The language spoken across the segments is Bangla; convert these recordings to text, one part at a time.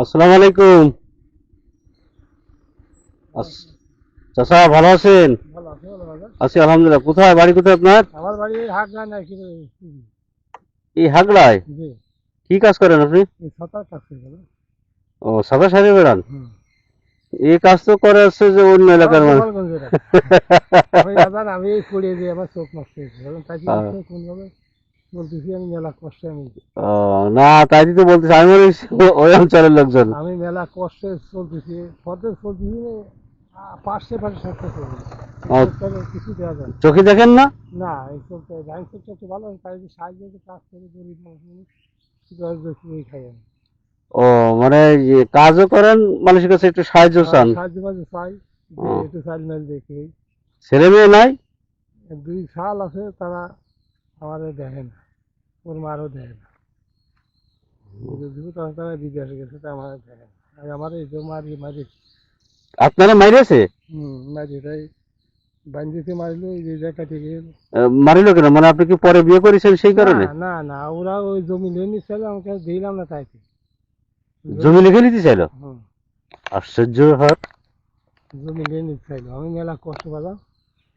আসসালামু আলাইকুম। চাচা ভালো আছেন? আছে আলহামদুলিল্লাহ। কোথায় বাড়ি কোথায় আপনার? আমার বাড়ি না এই হাগড়ায়? কি কাজ করেন আপনি? ও সাদা সারি বেড়ান? এই কাজ তো করে আসছে যে অন্য এলাকার মানুষ। আমি আমি এই পড়ে আমার চোখ নষ্ট হয়েছে বলতেছি আমি মেলা কষ্টে আমি ও, না তাই তো বলতেছি আমি মনে ওই অঞ্চলের লোকজন। আমি মেলা কষ্টে চলতেছি পথে চলতেছি পাশে পাশে সাথে চলছি কিছু দেওয়া যায়। চোখে দেখেন না? না এই চলতে ব্যাংক সেক্টর একটু ভালো তাই সাহায্য কাজ করে গরিব মানুষ এই খাই আমি ও মানে কাজও করেন মানুষের কাছে একটু সাহায্য চান। সাহায্য মাঝে চাই একটু চাল মাল দেখে ছেলে মেয়ে নাই? দুই সাল আছে তারা আমাদের দেখে না। ওর মারও দেখে না। তখন তারা বিদেশে গেছে তা আমাদের দেখে না। আর আমার এই যে মারি মারি। আপনারা মাইরেছে হুম মারি তাই বান্ধিতে মারিলো এই যে আহ, কেন? মানে আপনি কি পরে বিয়ে করেছেন সেই কারণে? না না ওরা ওই জমি নিয়ে নিচ্ছিল আমাকে দিলাম না তাইতে। জমি লিখে নিতে চাইলো? আশ্চর্য জমি নিয়ে নিতে চাইলো। আমি মেলা কষ্ট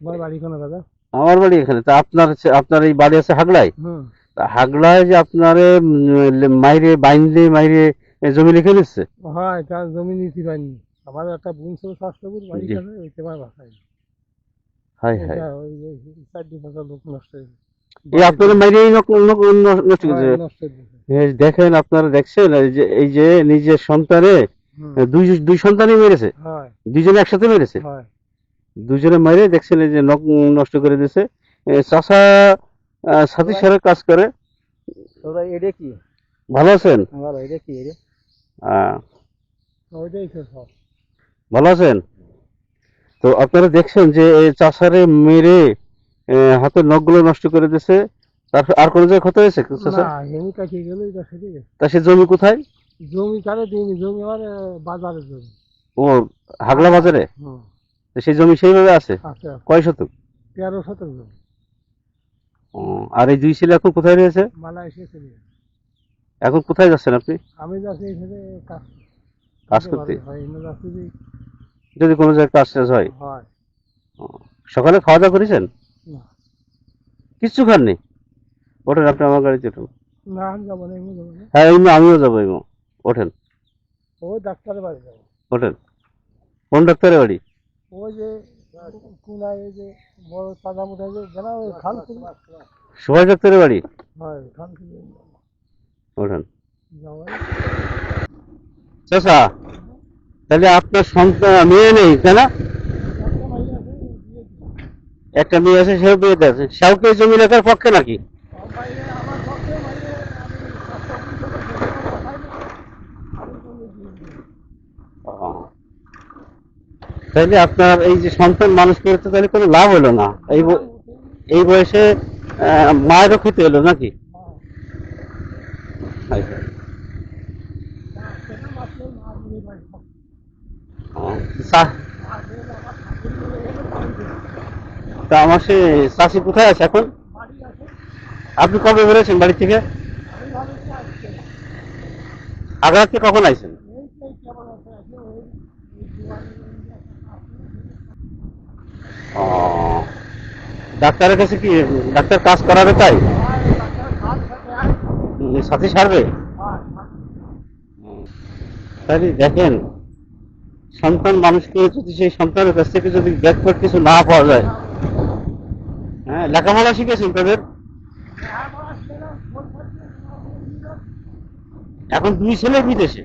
আমার বাড়ি দাদা? আমার বাড়ি এখানে। তা আপনার আপনার এই বাড়ি আছে হাগলায় হুম। হাগলায় যে আপনারে মাইরে বাইন্দে মাইরে জমি লিখে নিচ্ছে হয় তার জমি নিতে আমার একটা বোন ছিল বাড়ি বাসায়। হাই হাই এটা চারটি লোক নষ্ট এই আপনার মাইরে নষ্ট হয়, হয়ে দেখেন আপনারা দেখছেন এই যে এই যে নিজের সন্তানে দুই দুই সন্তানই মেরেছে? দুইজনে একসাথে মেরেছে? হয়। দুজনে মেরে দেখছেন এই যে নখ নষ্ট করে দিয়েছে আহ, সাথী সারের কাজ করে। তোরা এটা কি ভালো আছেন? ভালো এটা কি আহ, ওইটাই সব। ভালো আছেন? তো আপনারা দেখছেন যে এই চাষারে মেরে হাতের নখগুলো নষ্ট করে দিয়েছে। তারপর আর কোনো জায়গায় ক্ষতি হয়েছে জমি কাটিয়ে গেল তা সে জমি কোথায়? জমি কারে দিইনি জমি আমার বাজারে জমি। ও হাগলা বাজারে? সেই জমি সেইভাবে আছে। কয় শতক? তেরো শতক জমি। আর এই দুই ছেলে এখন কোথায় রয়েছে? চলে এখন কোথায় যাচ্ছেন আপনি? আমি যাচ্ছি এখানে কাজ কাজ করতে? হয় যদি কোনো জায়গায় কাজ টাজ হয়? সকালে খাওয়া দাওয়া করেছেন? কিচ্ছু খাননি? ওঠেন আপনি আমার গাড়িতে ওঠেন না আমি যাব না যাব হ্যাঁ এমনি আমিও যাব এমন ওঠেন। ওই ডাক্তারের বাড়ি যাব। ওঠেন। কোন ডাক্তারের বাড়ি? ওই যে এই যে বড় সাদা মোটা যে জানা ওই খান থেকে। সুভাষ ডাক্তারের বাড়ি? হয় খান থেকে ওঠেন। যাওয়া তাহলে আপনার সন্তান মেয়ে নেই তাই না? একটা মেয়ে আছে সেও বিয়ে দিয়েছে। সেও কি জমি লেখার পক্ষে নাকি ও। তাহলে আপনার এই যে সন্তান মানুষ করে তো তাহলে কোনো লাভ হলো না। এই এই বয়সে মায়েরও ক্ষতি হলো নাকি? চা- তা আমার সে চাষি কোথায় আছে এখন? আপনি কবে বেরোছেন বাড়ি থেকে? আগ্রাতে কখন আইছেন ও, ডাক্তারের কাছে কি, ডাক্তার কাজ করাবে তাই? সাথী সারবে? তাহলে দেখেন, সন্তান মানুষকে যদি সেই সন্তানের কাছ থেকে যদি ব্যাকফট কিছু না পাওয়া যায়। হ্যাঁ লেখাপড়া শিখেছেন তাদের? এখন দুই ছেলে বিদেশে।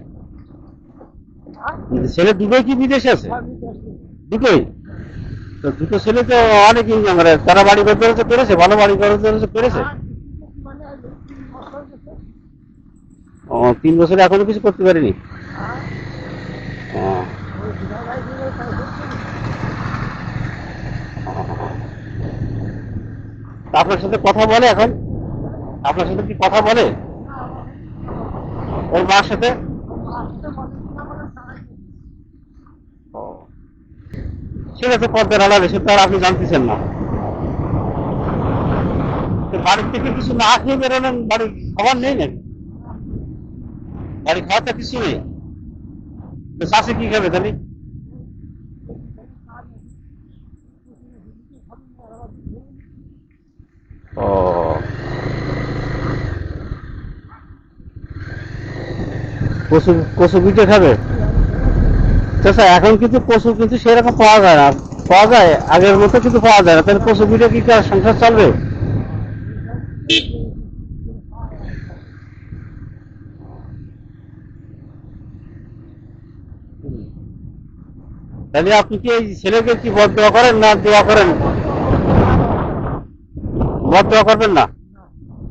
ছেলে দুটোই কি বিদেশে আছে? দুটোই তো দুটো ছেলে তো অনেক ইনকাম করে তারা বাড়ি হচ্ছে পেরেছে, ভালো বাড়ি হচ্ছে পেরেছে। ও, তিন বছরে এখনও কিছু করতে পারিনি? আপনার সাথে কথা বলে এখন? আপনার সাথে কি কথা বলে? ওর মার সাথে? সেটা তো পর্দার আড়ালে সে তো আর আপনি জানতেছেন না। বাড়ির থেকে কিছু না খেয়ে বেরোলেন বাড়ির খাবার নেই নাকি? বাড়ির খাওয়াটা কিছু নেই। তো কি খাবে তাহলে? ও। কচু কচু পিঠে খাবে? চাষা এখন কিন্তু কচু কিন্তু সেরকম পাওয়া যায় না। পাওয়া যায় আগের মতো কিন্তু পাওয়া যায় না। তাহলে কচু পিঠে কি কার সংসার চলবে? তাহলে আপনি কি এই ছেলেকে কি বদ দোয়া করেন না দোয়া করেন? বদ দোয়া করবেন না?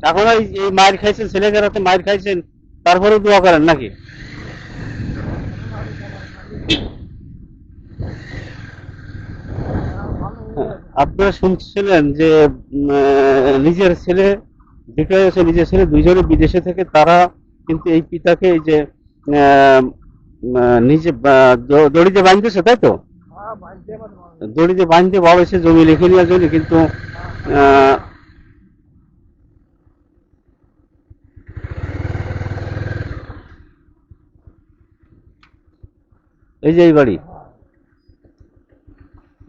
এখন এই এই মায়ের খাইছেন ছেলেকে রাতে মায়ের খাইছেন তারপরে দোয়া করেন নাকি? আপনারা শুনছিলেন যে নিজের ছেলে যেটা আছে নিজের ছেলে দুইজনে বিদেশে থেকে তারা কিন্তু এই পিতাকে এই যে নিজে দড়িতে বাঁধতেছে তাই তো? দড়িতে বাঁধতে বাবা এসে জমি লিখে নেওয়ার জন্য কিন্তু এই যে এই বাড়ি।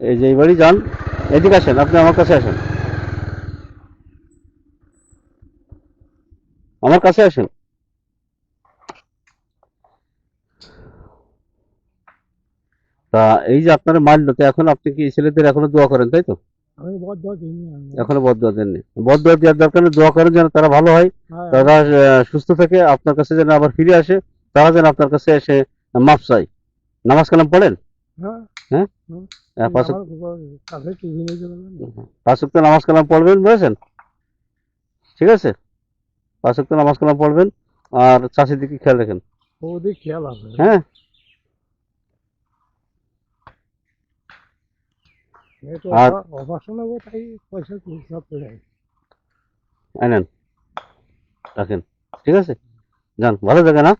এই যে এই বাড়ি যান এদিকে আসেন আপনি আমার কাছে আসেন। আমার কাছে আসেন। তা এই যে আপনারা মারলো তো এখন আপনি কি ছেলেদের এখনও দোয়া করেন তাই তো। এখনও বদয়া দেননি। বদয়া দেওয়ার দরকার নেই দোয়া করেন যেন তারা ভালো হয় হ্যাঁ, তারা সুস্থ থেকে আপনার কাছে যেন আবার ফিরে আসে তারা যেন আপনার কাছে এসে মাপ চাই নামাজ কালাম পড়েন? হ্যাঁ, হ্যাঁ। হ্যাঁ, নামাজ কালাম পড়বেন বুঝেছেন ঠিক আছে? পাঁচ ওয়াক্ত নামাজ কালাম পড়বেন। আর চাষির দিকে খেয়াল রাখেন। খেয়াল আছে। হ্যাঁ। আর- রাখেন। ঠিক আছে? যান ভালো থাকেন হ্যাঁ?